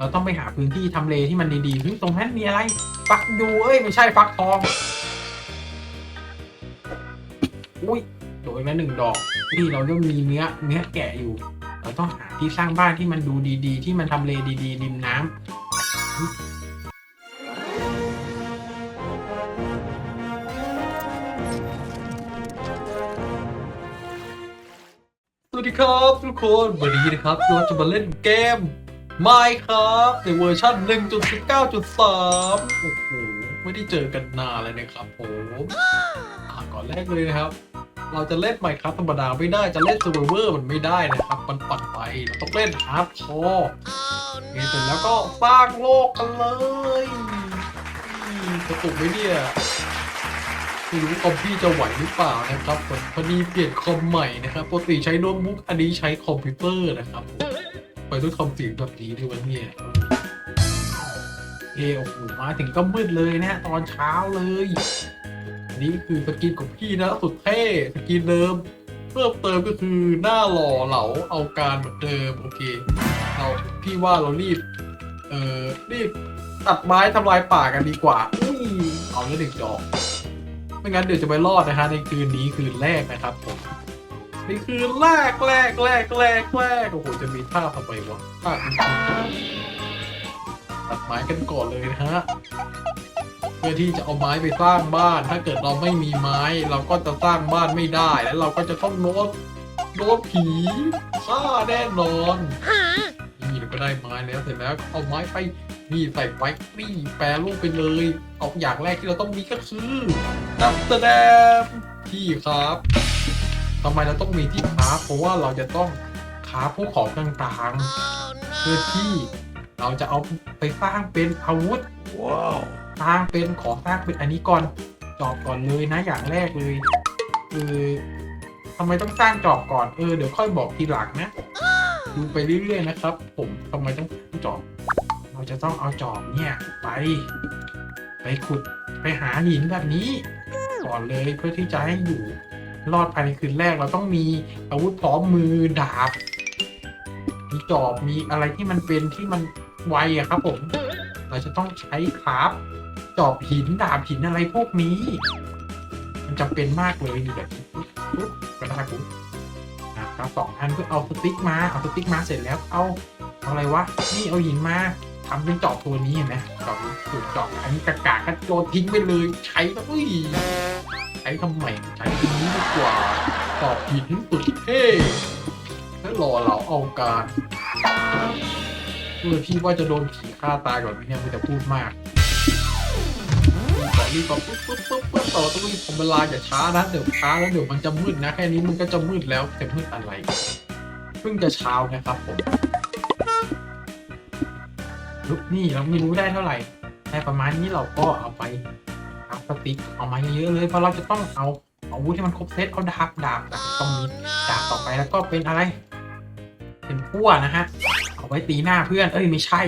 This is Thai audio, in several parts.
เราต้องไปหาพื้นที่ทำเลที่มันดีๆเฮ้ยตรงนั้นมีอะไร ฟักยูเอ้ยไม่ใช่ฟักทอง อุ้ยโดนมาหนึ่งดอกนี่เราต้องมีเนื้อเนื้อแกะอยู่ เราต้องหาที่สร้างบ้านที่มันดูดีๆ ที่มันทำเลดีๆริมน้ำสวัสดีครับทุกคนวันนี้นะครับเราจะมาเล่นเกม Minecraft ในเวอร์ชัน1.19.3 โอ้โห ไม่ได้เจอกันนานเลยนะครับผมอ่าก่อนแรกเลยนะครับ เราจะเล่น Minecraft ธรรมดาไม่ได้จะเล่น Survivor มันไม่ได้นะครับ มันปั่นไปเราต้องเล่น Hardcore โอเคเสร็จแล้วก็สร้างโลกกันเลยกระตุกไหมเนี่ยไม่รู้คอมพี่จะไหวหรือเปล่านะครับพอดีเปลี่ยนคอมใหม่นะครับปกติใช้โน้ตบุ๊กอันนี้ใช้คอมพิวเตอร์นะครับ ไปต้องทำเสีแบบนี้ด้วยวะเนี่ยเออโอ้โหมาถึงก็มืดเลยนะตอนเช้าเลยอันนี้คือสกินของพี่นะสุดเท่สกินเดิม เพิ่มเติมก็คือหน้าหล่อเหลาเอาการเหมือนเดิม โอเค เราพี่ว่าเรารีบ เอ่อรีบตัดไม้ทำลายป่ากันดีกว่าอุ้ยเอาแล้วหนึ่งดอก ไม่งั้นเดี๋ยวจะไม่รอดนะฮะในคืนนี้คืนแรกนะครับผม นี่คืนแรกแรกแรกแรกแรกโอ้โหจะมีท่าทำไมวะท่าตัดไม้กันก่อนเลยนะฮะเพื่อที่จะเอาไม้ไปสร้างบ้าน ถ้าเกิดเราไม่มีไม้ เราก็จะสร้างบ้านไม่ได้ แล้วเราก็จะต้องโน้ตโน้ตผีฆ่าแน่นอนนี่เราก็ได้ไม้แล้วเสร็จแล้วเอาไม้ไปนี่ใส่ไว้นี่แปรรูปไปเลยเอาอย่างแรกที่เราต้องมีก็คือนักแสดงที่ครับ ทำไมเราต้องมีที่ค้าเพราะว่าเราจะต้องค้าพวกของต่างๆ เพื่อที่เราจะเอาไปสร้างเป็นอาวุธว้าวสร้างเป็นขอสร้างเป็นอันนี้ก่อนจอบก่อนเลยนะอย่างแรกเลยคือทำไมต้องสร้างจอบก่อนเออเดี๋ยวค่อยบอกทีหลังนะดูไปเรื่อยๆนะครับ ผมทำไมต้องสร้างจอบ เราจะต้องเอาจอบเนี่ยไป ไปขุดไปหาหินแบบนี้ ก่อนเลยเพื่อที่จะให้อยู่ รอดภายในคืนแรกเราต้องมีอาวุธพร้อมมือดาบ มีจอบมีอะไรที่มันเป็นที่มันไวอะครับผม เราจะต้องใช้คราฟจอบหินดาบหินอะไรพวกนี้ มันจำเป็นมากเลยนี่แบบนี้ปุ๊บกระดาษปุ๊บนะครับสองอันเพื่อเอาสติ๊กมาเอาสติ๊กมาเสร็จแล้วเอาเอาอะไรวะนี่เอาหินมาทำเป็นจอบตัวนี้เห็นไหมจอบสูตรจอบอันนี้กากาก็โยนทิ้งไปเลยใช้แล้วอุ้ย ช้ทำไมใช้ตัวนี้ดีกว่าจอบหินสุดเท่แล้วรอเราเอาการเออพี่ว่าจะโดนผีฆ่าตายก่อนไหมเนี่ยมันจะพูดมากขอรีบแบบปุ๊บปุ๊บปุ๊บปุ๊บต่อต้องรีบทำเวลาอย่าช้านะเดี๋ยวช้าแล้วเดี๋ยวมันจะมืดนะแค่นี้มันก็จะมืดแล้วจะมืดอะไรเพิ่งจะเช้านะครับผมลุกนี่เราไม่รู้ได้เท่าไหร่แต่ประมาณนี้เราก็เอาไป สติกเอามาเยอะๆเลยเพราะเราจะต้องเอาอาวุธที่มันครบเซตเอาดาบดาบต้องมีดาบต่อไปแล้วก็เป็นอะไร เป็นพั่วนะฮะเอาไว้ตีหน้าเพื่อนเอ้ยไม่ใช่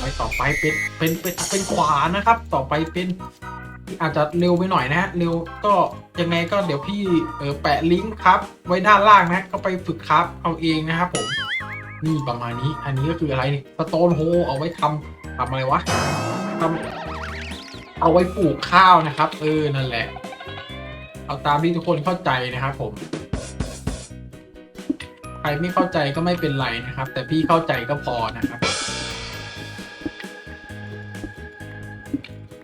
ไปต่อไปเป็นเป็นเป็นเป็นขวานะครับ ต่อไปเป็นอาจจะเร็วไปหน่อยนะฮะเร็วก็ยังไงก็เดี๋ยวพี่เออแปะลิงก์ครับ ไว้ด้านล่างนะก็ไปฝึกครับ เอาเองนะครับผมนี่ประมาณนี้ อันนี้ก็คืออะไรนี่สโตนโฮเอาไว้ทำทำอะไรวะทำ เอาไว้ปลูกข้าวนะครับ เออนั่นแหละ เอาตามที่ทุกคนเข้าใจนะครับผม ใครไม่เข้าใจก็ไม่เป็นไรนะครับ แต่พี่เข้าใจก็พอนะครับ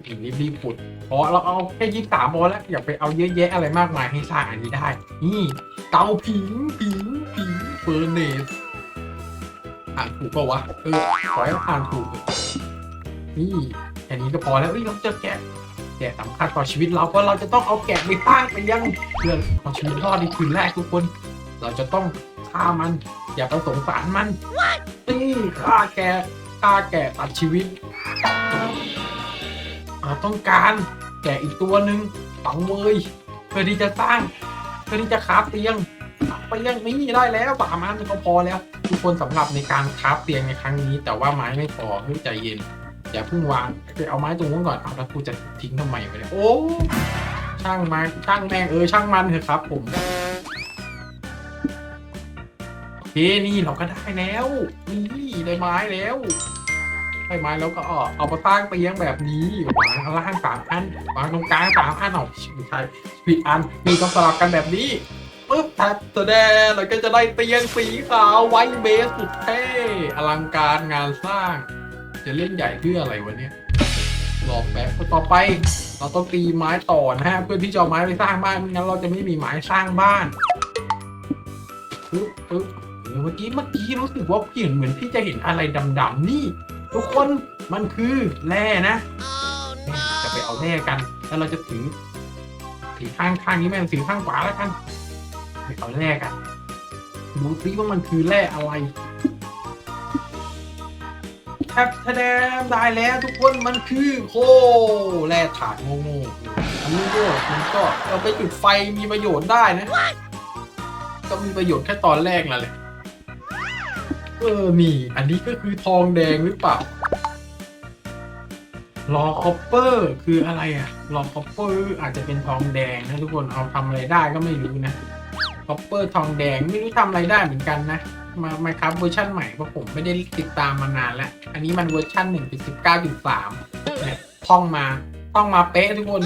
รีบรีบๆขุดพอเราเอาแค่ยี่สามพอแล้วอย่าไปเอาเยอะแยะอะไรมากมายให้สร้างอันนี้ได้ นี่ เตาผิงผิงผิงเฟอร์เนสอ่านถูกปะวะเออขอให้อ่านถูกนี่ ค่นี้ก็พอแล้วเอ้ยเราเจอแกะแกะสำคัญต่อชีวิตเราเพราะเราจะต้องเอาแกะไปสร้างไปยังเพื่อเอาชีวิตรอดในคืนแรกทุกคน เราจะต้องฆ่ามัน อย่าไปสงสารมันนี่ฆ่าแกะฆ่าแกะตัดชีวิตเราต้องการแกะอีกตัวหนึ่งฝังเวยเพื่อที่จะสร้างเพื่อที่จะคราฟเตียงเตียงนี้ได้แล้วสามอันก็พอแล้ว ทุกคนสำหรับในการคราฟเตียงในครั้งนี้ แต่ว่าไม้ไม่พอเฮ้ใจเย็น อย่าเพิ่งวางไปเอาไม้ตรงนู้นก่อนเอาแล้วกูจะทิ้งทำไมวะเนี่ยโอ้ช่างมาช่างแม่งเออช่างมันเถอะครับ ผมเคนี่เราก็ได้แล้วนี่ได้ไม้แล้วได้ไม้แล้วก็เอาเอามาสร้างเตียงแบบนี้วางข้างล่างสามอันวางตรงกลางสามอันเอาไม่ใช่ผิดอันนี่ต้องสลับกันแบบนี้ปึ๊บแท็บแสดงเราก็จะได้เตียงสีขาวไวท์เบสสุดเท่อลังการงานสร้าง จะเล่นใหญ่เพื่ออะไรวะเนี่ยรอแป๊บต่อไป เราต้องตีไม้ต่อนะฮะเพื่อที่จะเอาไม้ไปสร้างบ้านไม่งั้นเราจะไม่มีไม้สร้างบ้านปึ๊บปึ๊บเมื่อกี้เมื่อกี้รู้สึกว่าพี่เห็นเหมือนพี่จะเห็นอะไรดำๆนี่ ทุกคนมันคือแร่นะจะไปเอาแร่กัน แล้วเราจะถือถือข้างข้างนี้แม่งถือข้างขวาแล้วกันไปเอาแร่กันดูซิว่ามันคือแร่อะไร แทบแสดงได้แล้วทุกคนมันคือโคแร่ถาดโง่ๆอันนี้ก็มันก็เราไปจุดไฟมีประโยชน์ได้นะ ก็มีประโยชน์แค่ตอนแรกนั่นแหละเออนี่ อันนี้ก็คือทองแดงหรือเปล่ารอคอปเปอร์คืออะไรอะรอคอปเปอร์อาจจะเป็นทองแดงนะทุกคนเอาทำอะไรได้ก็ไม่รู้นะคอปเปอร์ทองแดงไม่รู้ทำอะไรได้เหมือนกันนะ มาไมครับเวอร์ชันใหม่เพราะผมไม่ได้ติดตามมานานแล้ว อันนี้มันเวอร์ชัน1.19.3เนี่ยท่องมาท่องมาเป๊ะทุกคน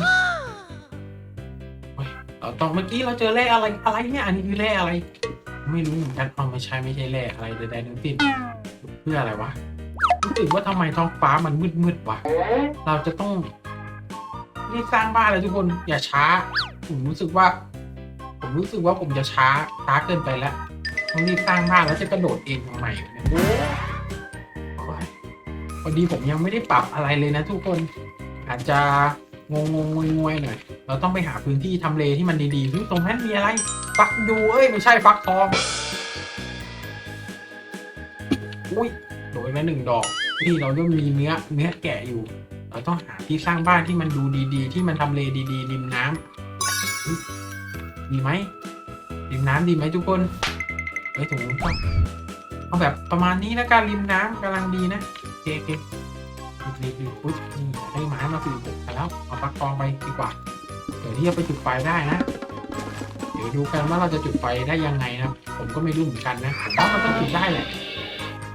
เฮ้ยเราต้องเมื่อกี้เราเจอแร่อะไรอะไรเนี่ยอันนี้คือแร่อะไร ไม่รู้เหมือนกันเอาไม่ใช่ไม่ใช่แร่อะไรใดๆทั้งสิ้นเพื่ออะไรวะรู้สึกว่าทำไมท้องฟ้ามันมืดมืดๆวะเราจะต้องรีบสร้างบ้านเลยทุกคนอย่าช้า ผมรู้สึกว่า ผมรู้สึกว่าผมจะช้าช้าเกินไปแล้ว ต้องรีบสร้างบ้านแล้วจะกระโดดเองทำไมเนี่ยโอ้ยพอดีผมยังไม่ได้ปรับอะไรเลยนะทุกคนอาจจะงงงงงวยหน่อย เราต้องไปหาพื้นที่ทำเลที่มันดีๆเฮ้ยตรงนั้นมีอะไรฟักยูเอ้ยไม่ใช่ฟักทองอุ้ยโดนมาหนึ่งดอกที่เราต้องมีเนื้อเนื้อแกะอยู่ เราต้องหาที่สร้างบ้านที่มันดูดีๆ ที่มันทำเลดีๆริมน้ำดีไหมริมน้ำดีไหมทุกคน ฮ้ยถุงก็เอาแบบประมาณนี้แล้วกันริมน้ำกำลังดีนะโอเคโอเครีบๆรีบปุ๊บนี่ได้ไม้มาสี่หกแล้วเอาปักทองไปดีกว่าเดี๋ยวที่จะไปจุดไฟได้นะ เดี๋ยวดูกันว่าเราจะจุดไฟได้ยังไงนะผมก็ไม่รู้เหมือนกันนะผมว่ามันต้องจุดได้แหละ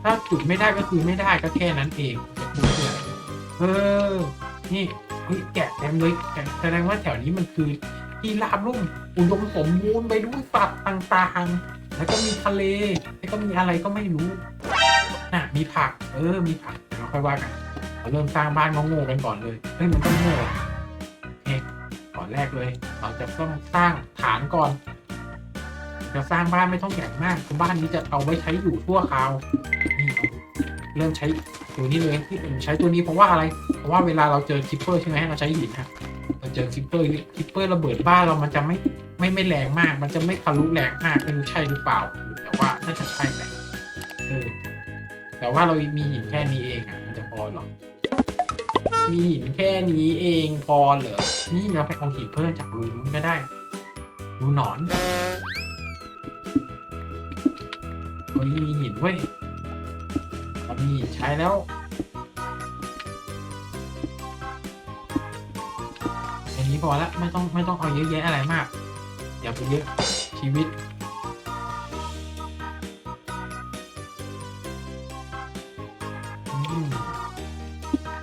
ถ้าจุดไม่ได้ก็คือไม่ได้ก็แค่นั้นเองจะพูดเพื่ออะไรเออนี่เฮ้ยแกะเต็มเลยแกะแสดงว่าแถวนี้มันคือที่ราบลุ่มอุดมสมบูรณ์ไปด้วยสัตว์ต่างๆ แล้วก็มีทะเล แล้วก็มีอะไรก็ไม่รู้น่ะมีผัก เออ มีผักเดี๋ยวเราค่อยว่ากันเราเริ่มสร้างบ้านงงๆกันก่อนเลยเฮ้ยมันต้องโง่โอเคก่อนแรกเลย เราจะต้องสร้างฐานก่อนจะสร้างบ้านไม่ต้องใหญ่มากบ้านนี้จะเอาไว้ใช้อยู่ทั่วคราวนี่เริ่มใช้ตัวนี้เลยที่ผมใช้ตัวนี้เพราะว่าอะไร เพราะว่าเวลาเราเจอคิปเปอร์ใช่ไหมเราใช้หินฮะเราเจอคิปเปอร์คิปเปอร์ระเบิดบ้านเรามันจะไม่ ไม่ไม่แรงมาก มันจะไม่ทะลุแรงมากไม่รู้ใช่หรือเปล่า แต่ว่าน่าจะใช่แหละเออแต่ว่าเรามีหินแค่นี้เองอะ มันจะพอหรอ มีหินแค่นี้เองพอเหรอ นี่เราไปเอาหินเพิ่มจากรูนู้นก็ได้รูหนอนเฮ้ยมีหินเว้ยเรามีหินใช้แล้วอย่างนี้พอละไม่ต้องไม่ต้องเอาเยอะแยะอะไรมาก อย่าไปเยอะชีวิต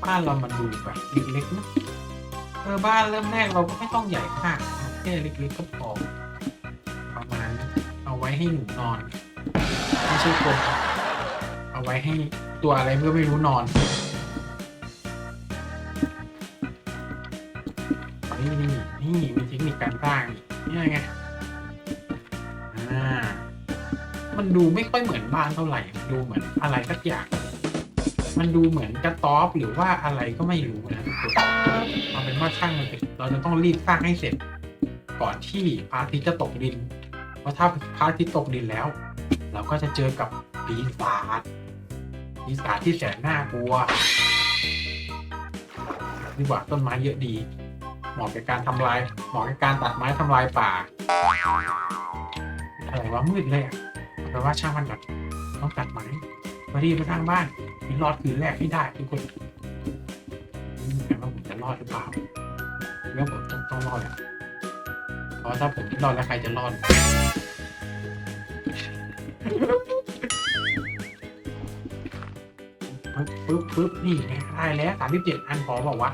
บ้านเรามันดูแบบเล็กๆนะเออบ้านเริ่มแรกเราก็ไม่ต้องใหญ่มากแค่เล็กๆก็พอประมาณเอาไว้ให้หนูนอนไม่ใช่คนเอาไว้ให้ตัวอะไรเมื่อไม่รู้นอนนี่นี่นี่มีเทคนิคการสร้าง ไงอ่ามันดูไม่ค่อยเหมือนบ้านเท่าไหร่มันดูเหมือนอะไรสักอย่าง มันดูเหมือนกระต๊อบหรือว่าอะไรก็ไม่รู้นะทุกคนเอาเป็นว่าช่างมันเถอะเราจะต้องรีบสร้างให้เสร็จ ก่อนที่พระอาทิตย์จะตกดิน เพราะถ้าพระอาทิตย์ตกดินแล้ว เราก็จะเจอกับปีศาจปีศาจที่แสนน่ากลัวดีกว่าต้นไม้เยอะดี เหมาะกับการทำลายเหมาะกับการตัดไม้ทำลายป่าอะไรวะมืดเลยอะแปลว่าช่างมันแบบต้องตัดไม้มาดีไปสร้างบ้านมีรอดคืนแรกให้ได้ทุกคนแปลว่าผมจะรอดหรือเปล่าเรื่องผมต้องต้องรอดอะเพราะถ้าผมไม่รอดแล้วใครจะรอดปึ๊บปึ๊บนี่ได้แล้วสามสิบเจ็ดอันพอบอกว่า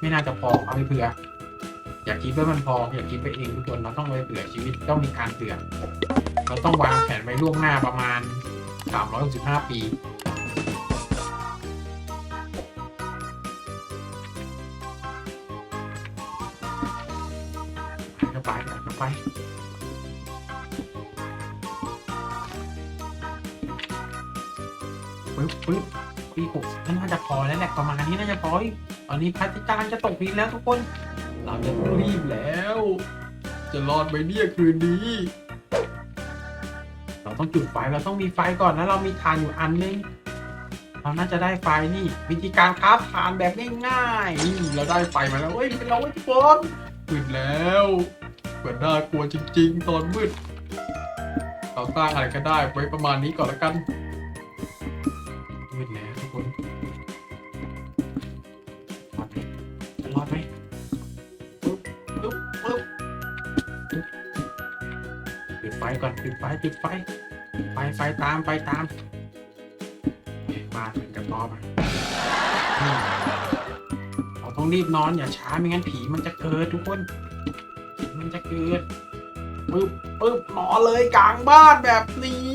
ไม่น่าจะพอเอาไปเผื่อ อย่าคิดว่ามันพออย่าคิดไปเองทุกคนเราต้องไปเผื่อชีวิตต้องมีการเผื่อเราต้องวางแผนไว้ล่วงหน้าประมาณ 365 ปีเข้าไปไปปึ๊บปึ๊บปีหกน่าจะพอแล้วแหละประมาณนี้น่าจะพออีกตอนนี้พระอาทิตย์กำลังจะตกดินแล้วทุกคน เราจะต้องรีบแล้ว จะรอดไหมเนี่ยคืนนี้ เราต้องจุดไฟเราต้องมีไฟก่อนนะเรามีทานอยู่อันนึงเราน่าจะได้ไฟนี่ วิธีการคราฟทานแบบง่ายๆนี่เราได้ไฟมาแล้วเฮ้ยเป็นเราไว้ทุกคนมืดแล้วเหมือนน่ากลัวจริง ๆ ตอนมืดเราสร้างอะไรก็ได้ไว้ประมาณนี้ก่อนแล้วกัน ก่อนปิดไฟปิดไฟไฟไฟตามไฟตามบ้านเป็นกระต๊อบอะนี่เราต้องรีบนอนอย่าช้าไม่งั้นผีมันจะเกิดทุกคนผีมันจะเกิดปึ๊บปึ๊บนอนเลยกลางบ้านแบบนี้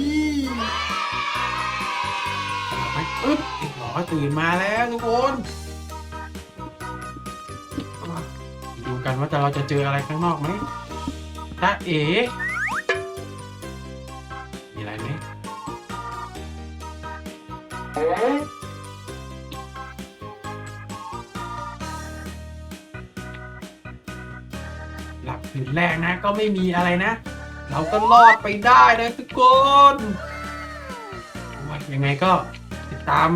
ไปปึ๊บเรียบร้อตื่นมาแล้วทุกคนดูกันว่าจะเราจะเจออะไรข้างนอกไหมตาเอ๋ แรกนะก็ไม่มีอะไรนะ เราก็รอดไปได้นะทุกคนโอ้ยยังไงก็ติดตาม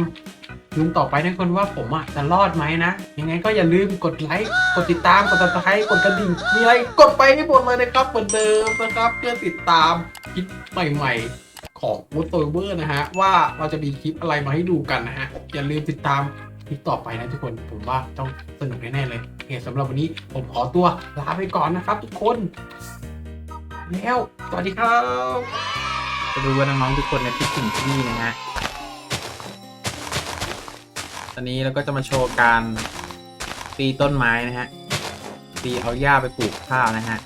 คืนต่อไปนะคนว่าผมอะจะรอดไหมนะ ยังไงก็อย่าลืมกดไลค์กดติดตามกดติดตามกดกระดิ่งมีอะไรกดไปให้หมดเลยนะครับเหมือนเดิมนะครับ เพื่อติดตามคลิปใหม่ ๆ ของ w o o d t o v e r นะฮะว่าเราจะมีคลิปอะไรมาให้ดูกันนะฮะอย่าลืมติดตาม คลิปต่อไปนะทุกคนผมว่าต้องสนุกแน่ๆเลยโอเคสำหรับวันนี้ผมขอตัวลาไปก่อนนะครับ ทุกคน แล้วสวัสดีครับจะรู้ว่าน้องๆทุกคนในที่ถึงที่นี่นะฮะตอนนี้เราก็จะมาโชว์การตีต้นไม้นะฮะตีเอาหญ้าไปปลูกข้าวนะฮะ